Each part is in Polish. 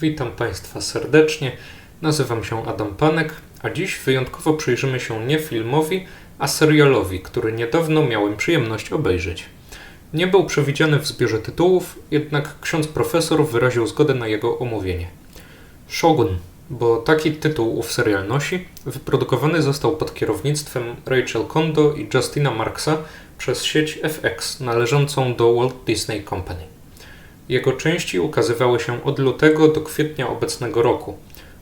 Witam Państwa serdecznie. Nazywam się Adam Panek, a dziś wyjątkowo przyjrzymy się nie filmowi, a serialowi, który niedawno miałem przyjemność obejrzeć. Nie był przewidziany w zbiorze tytułów, jednak ksiądz profesor wyraził zgodę na jego omówienie. Shogun, bo taki tytuł ów serial nosi, wyprodukowany został pod kierownictwem Rachel Kondo i Justina Marksa przez sieć FX należącą do Walt Disney Company. Jego części ukazywały się od lutego do kwietnia obecnego roku.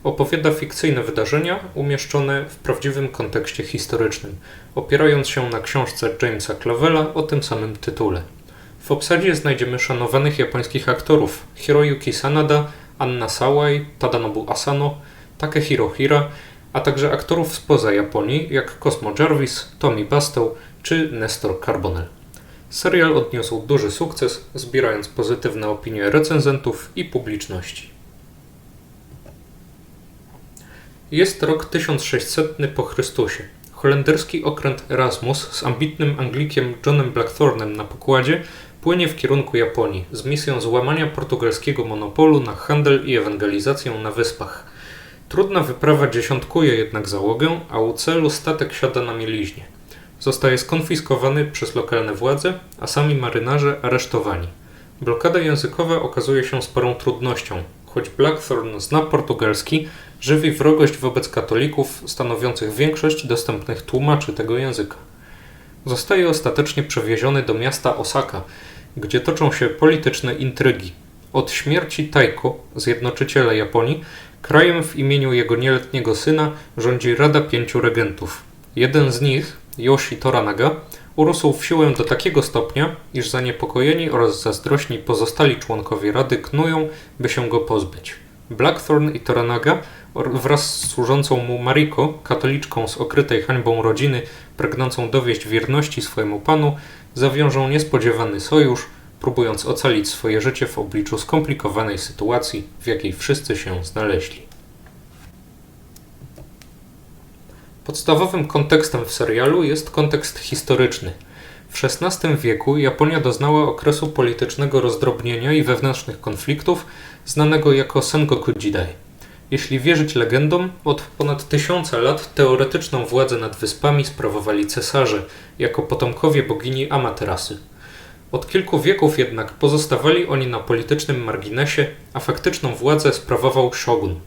Opowiada fikcyjne wydarzenia umieszczone w prawdziwym kontekście historycznym, opierając się na książce Jamesa Clavella o tym samym tytule. W obsadzie znajdziemy szanowanych japońskich aktorów Hiroyuki Sanada, Anna Sawai, Tadanobu Asano, Takehiro Hira, a także aktorów spoza Japonii jak Cosmo Jarvis, Tommy Bastow czy Nestor Carbonell. Serial odniósł duży sukces, zbierając pozytywne opinie recenzentów i publiczności. Jest rok 1600 po Chrystusie. Holenderski okręt Erasmus z ambitnym Anglikiem Johnem Blackthornem na pokładzie płynie w kierunku Japonii z misją złamania portugalskiego monopolu na handel i ewangelizację na wyspach. Trudna wyprawa dziesiątkuje jednak załogę, a u celu statek siada na mieliźnie. Zostaje skonfiskowany przez lokalne władze, a sami marynarze aresztowani. Blokada językowa okazuje się sporą trudnością. Choć Blackthorn zna portugalski, żywi wrogość wobec katolików stanowiących większość dostępnych tłumaczy tego języka. Zostaje ostatecznie przewieziony do miasta Osaka, gdzie toczą się polityczne intrygi. Od śmierci Taiko, zjednoczyciela Japonii, krajem w imieniu jego nieletniego syna rządzi Rada Pięciu Regentów. Jeden z nich, Yoshi Toranaga, urósł w siłę do takiego stopnia, iż zaniepokojeni oraz zazdrośni pozostali członkowie Rady knują, by się go pozbyć. Blackthorn i Toranaga wraz z służącą mu Mariko, katoliczką z okrytej hańbą rodziny, pragnącą dowieść wierności swojemu panu, zawiążą niespodziewany sojusz, próbując ocalić swoje życie w obliczu skomplikowanej sytuacji, w jakiej wszyscy się znaleźli. Podstawowym kontekstem w serialu jest kontekst historyczny. W XVI wieku Japonia doznała okresu politycznego rozdrobnienia i wewnętrznych konfliktów, znanego jako Sengoku Jidai. Jeśli wierzyć legendom, od ponad tysiąca lat teoretyczną władzę nad wyspami sprawowali cesarze, jako potomkowie bogini Amaterasy. Od kilku wieków jednak pozostawali oni na politycznym marginesie, a faktyczną władzę sprawował shogun.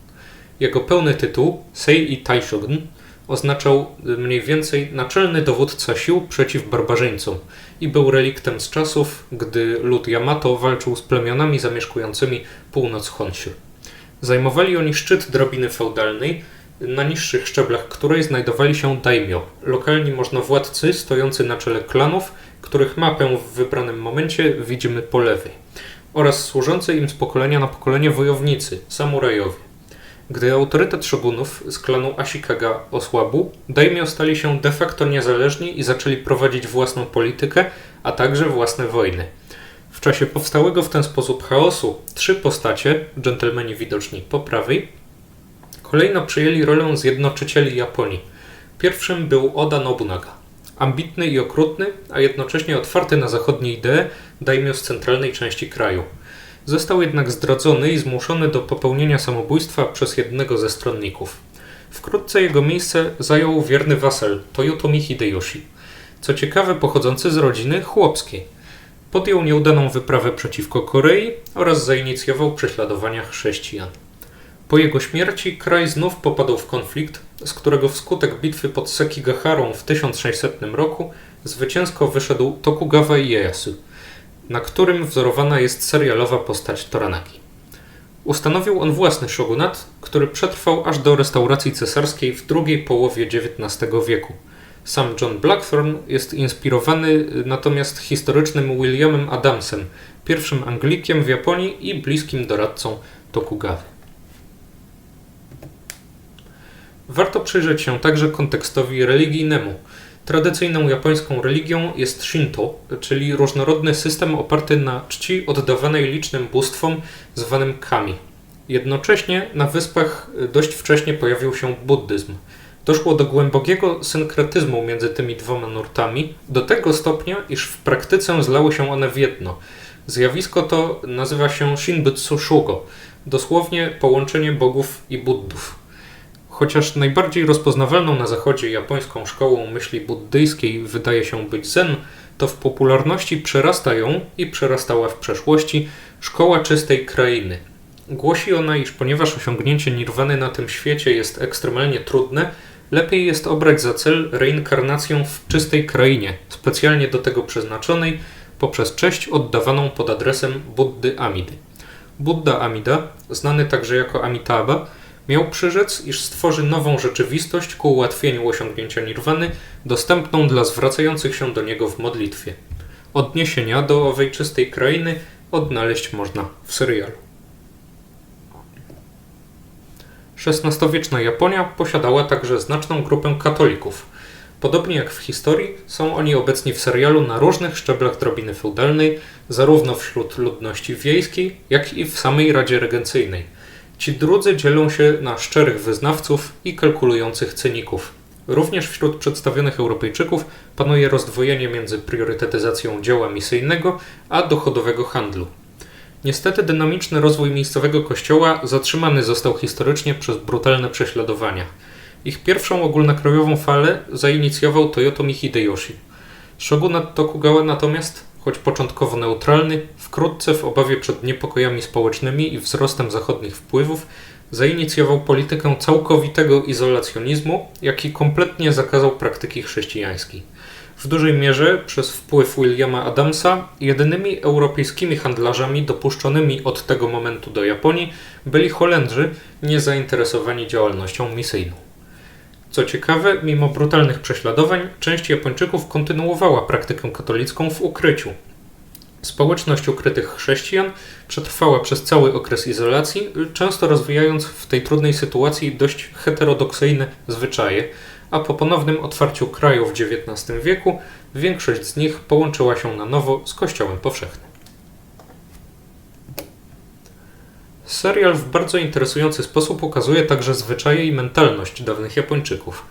Jego pełny tytuł, Sei Taishogun, oznaczał mniej więcej naczelny dowódca sił przeciw barbarzyńcom i był reliktem z czasów, gdy lud Yamato walczył z plemionami zamieszkującymi północ Honshu. Zajmowali oni szczyt drabiny feudalnej, na niższych szczeblach której znajdowali się daimyo, lokalni możnowładcy stojący na czele klanów, których mapę w wybranym momencie widzimy po lewej, oraz służący im z pokolenia na pokolenie wojownicy, samurajowie. Gdy autorytet shogunów z klanu Ashikaga osłabł, daimyo stali się de facto niezależni i zaczęli prowadzić własną politykę, a także własne wojny. W czasie powstałego w ten sposób chaosu trzy postacie, dżentelmeni widoczni po prawej, kolejno przyjęli rolę zjednoczycieli Japonii. Pierwszym był Oda Nobunaga. Ambitny i okrutny, a jednocześnie otwarty na zachodnie idee, daimyo z centralnej części kraju – Został jednak zdradzony i zmuszony do popełnienia samobójstwa przez jednego ze stronników. Wkrótce jego miejsce zajął wierny wasal Toyotomi Hideyoshi, co ciekawe pochodzący z rodziny chłopskiej. Podjął nieudaną wyprawę przeciwko Korei oraz zainicjował prześladowania chrześcijan. Po jego śmierci kraj znów popadł w konflikt, z którego wskutek bitwy pod Sekigaharą w 1600 roku zwycięsko wyszedł Tokugawa Ieyasu – którym wzorowana jest serialowa postać Toranagi. Ustanowił on własny shogunat, który przetrwał aż do restauracji cesarskiej w drugiej połowie XIX wieku. Sam John Blackthorne jest inspirowany natomiast historycznym Williamem Adamsem, pierwszym Anglikiem w Japonii i bliskim doradcą Tokugawy. Warto przyjrzeć się także kontekstowi religijnemu – Tradycyjną japońską religią jest Shinto, czyli różnorodny system oparty na czci oddawanej licznym bóstwom zwanym kami. Jednocześnie na wyspach dość wcześnie pojawił się buddyzm. Doszło do głębokiego synkretyzmu między tymi dwoma nurtami, do tego stopnia, iż w praktyce zlały się one w jedno. Zjawisko to nazywa się Shinbutsu Shugo, dosłownie połączenie bogów i buddów. Chociaż najbardziej rozpoznawalną na zachodzie japońską szkołą myśli buddyjskiej wydaje się być Zen, to w popularności przerasta ją i przerastała w przeszłości szkoła czystej krainy. Głosi ona, iż ponieważ osiągnięcie nirwany na tym świecie jest ekstremalnie trudne, lepiej jest obrać za cel reinkarnację w czystej krainie, specjalnie do tego przeznaczonej, poprzez cześć oddawaną pod adresem Buddy Amidy. Buddha Amida, znany także jako Amitabha, miał przyrzec, iż stworzy nową rzeczywistość ku ułatwieniu osiągnięcia nirwany, dostępną dla zwracających się do niego w modlitwie. Odniesienia do owej czystej krainy odnaleźć można w serialu. XVI-wieczna Japonia posiadała także znaczną grupę katolików. Podobnie jak w historii, są oni obecni w serialu na różnych szczeblach drabiny feudalnej, zarówno wśród ludności wiejskiej, jak i w samej Radzie Regencyjnej. Ci drudzy dzielą się na szczerych wyznawców i kalkulujących cyników. Również wśród przedstawionych Europejczyków panuje rozdwojenie między priorytetyzacją dzieła misyjnego a dochodowego handlu. Niestety dynamiczny rozwój miejscowego kościoła zatrzymany został historycznie przez brutalne prześladowania. Ich pierwszą ogólnokrajową falę zainicjował Toyotomi Hideyoshi. Shogunat Tokugawa natomiast, choć początkowo neutralny, wkrótce w obawie przed niepokojami społecznymi i wzrostem zachodnich wpływów zainicjował politykę całkowitego izolacjonizmu, jaki kompletnie zakazał praktyki chrześcijańskiej. W dużej mierze przez wpływ Williama Adamsa jedynymi europejskimi handlarzami dopuszczonymi od tego momentu do Japonii byli Holendrzy niezainteresowani działalnością misyjną. Co ciekawe, mimo brutalnych prześladowań, część Japończyków kontynuowała praktykę katolicką w ukryciu. Społeczność ukrytych chrześcijan przetrwała przez cały okres izolacji, często rozwijając w tej trudnej sytuacji dość heterodoksyjne zwyczaje, a po ponownym otwarciu kraju w XIX wieku większość z nich połączyła się na nowo z Kościołem Powszechnym. Serial w bardzo interesujący sposób ukazuje także zwyczaje i mentalność dawnych Japończyków.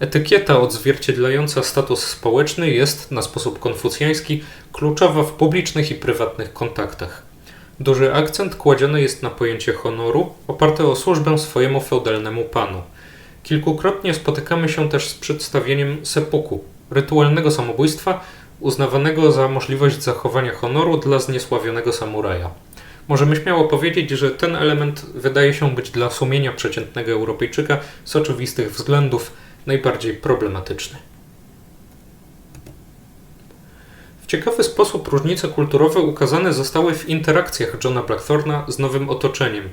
Etykieta odzwierciedlająca status społeczny jest, na sposób konfucjański, kluczowa w publicznych i prywatnych kontaktach. Duży akcent kładziony jest na pojęcie honoru, oparte o służbę swojemu feudalnemu panu. Kilkukrotnie spotykamy się też z przedstawieniem seppuku, rytualnego samobójstwa, uznawanego za możliwość zachowania honoru dla zniesławionego samuraja. Możemy śmiało powiedzieć, że ten element wydaje się być dla sumienia przeciętnego Europejczyka z oczywistych względów najbardziej problematyczny. W ciekawy sposób różnice kulturowe ukazane zostały w interakcjach Johna Blackthorna z nowym otoczeniem.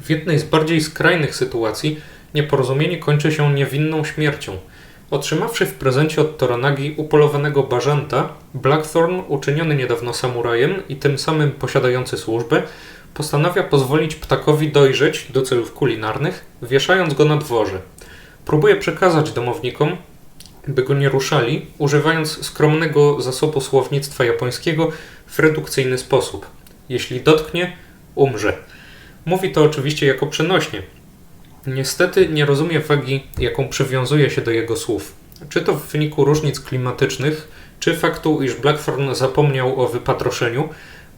W jednej z bardziej skrajnych sytuacji nieporozumienie kończy się niewinną śmiercią – Otrzymawszy w prezencie od Toranagi upolowanego bażanta, Blackthorn, uczyniony niedawno samurajem i tym samym posiadający służbę, postanawia pozwolić ptakowi dojrzeć do celów kulinarnych, wieszając go na dworze. Próbuje przekazać domownikom, by go nie ruszali, używając skromnego zasobu słownictwa japońskiego w redukcyjny sposób. Jeśli dotknie, umrze. Mówi to oczywiście jako przenośnie, Niestety nie rozumie wagi, jaką przywiązuje się do jego słów. Czy to w wyniku różnic klimatycznych, czy faktu, iż Blackthorn zapomniał o wypatroszeniu,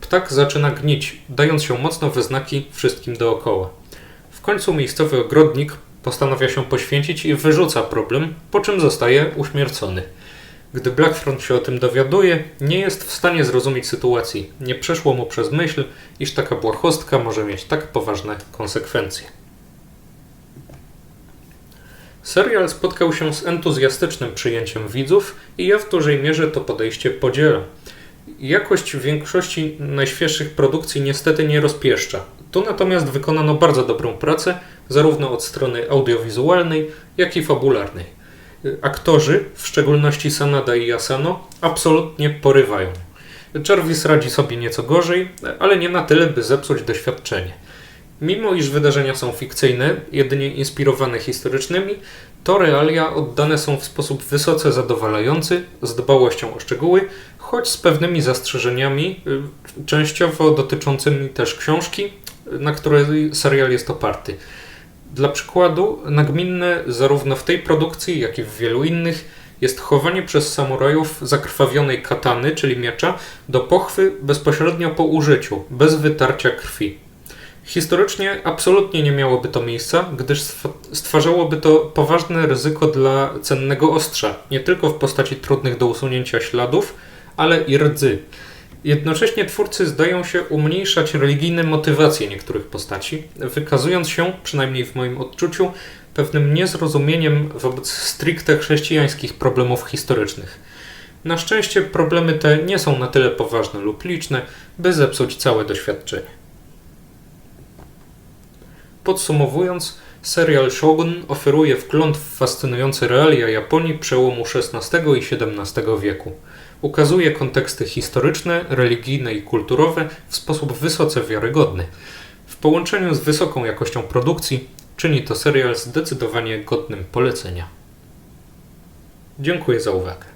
ptak zaczyna gnić, dając się mocno we znaki wszystkim dookoła. W końcu miejscowy ogrodnik postanawia się poświęcić i wyrzuca problem, po czym zostaje uśmiercony. Gdy Blackthorn się o tym dowiaduje, nie jest w stanie zrozumieć sytuacji. Nie przeszło mu przez myśl, iż taka błahostka może mieć tak poważne konsekwencje. Serial spotkał się z entuzjastycznym przyjęciem widzów i ja w dużej mierze to podejście podzielam. Jakość większości najświeższych produkcji niestety nie rozpieszcza. Tu natomiast wykonano bardzo dobrą pracę, zarówno od strony audiowizualnej, jak i fabularnej. Aktorzy, w szczególności Sanada i Asano, absolutnie porywają. Jarvis radzi sobie nieco gorzej, ale nie na tyle, by zepsuć doświadczenie. Mimo iż wydarzenia są fikcyjne, jedynie inspirowane historycznymi, to realia oddane są w sposób wysoce zadowalający, z dbałością o szczegóły, choć z pewnymi zastrzeżeniami, częściowo dotyczącymi też książki, na której serial jest oparty. Dla przykładu, nagminne zarówno w tej produkcji, jak i w wielu innych jest chowanie przez samurajów zakrwawionej katany, czyli miecza, do pochwy bezpośrednio po użyciu, bez wytarcia krwi. Historycznie absolutnie nie miałoby to miejsca, gdyż stw- stwarzałoby to poważne ryzyko dla cennego ostrza, nie tylko w postaci trudnych do usunięcia śladów, ale i rdzy. Jednocześnie twórcy zdają się umniejszać religijne motywacje niektórych postaci, wykazując się, przynajmniej w moim odczuciu, pewnym niezrozumieniem wobec stricte chrześcijańskich problemów historycznych. Na szczęście problemy te nie są na tyle poważne lub liczne, by zepsuć całe doświadczenie. Podsumowując, serial Shogun oferuje wgląd w fascynujące realia Japonii przełomu XVI i XVII wieku. Ukazuje konteksty historyczne, religijne i kulturowe w sposób wysoce wiarygodny. W połączeniu z wysoką jakością produkcji czyni to serial zdecydowanie godnym polecenia. Dziękuję za uwagę.